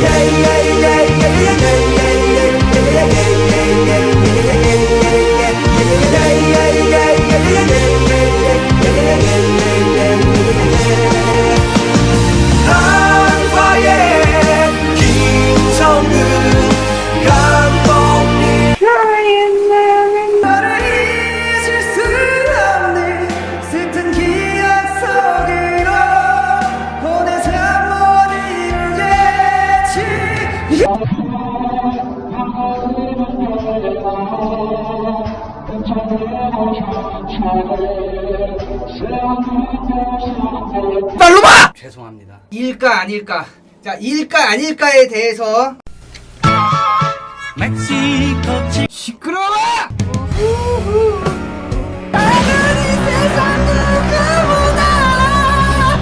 Yeah. 빨로 봐! 죄송합니다. 일까 아닐까. 자, 일까 아닐까에 대해서 멕시코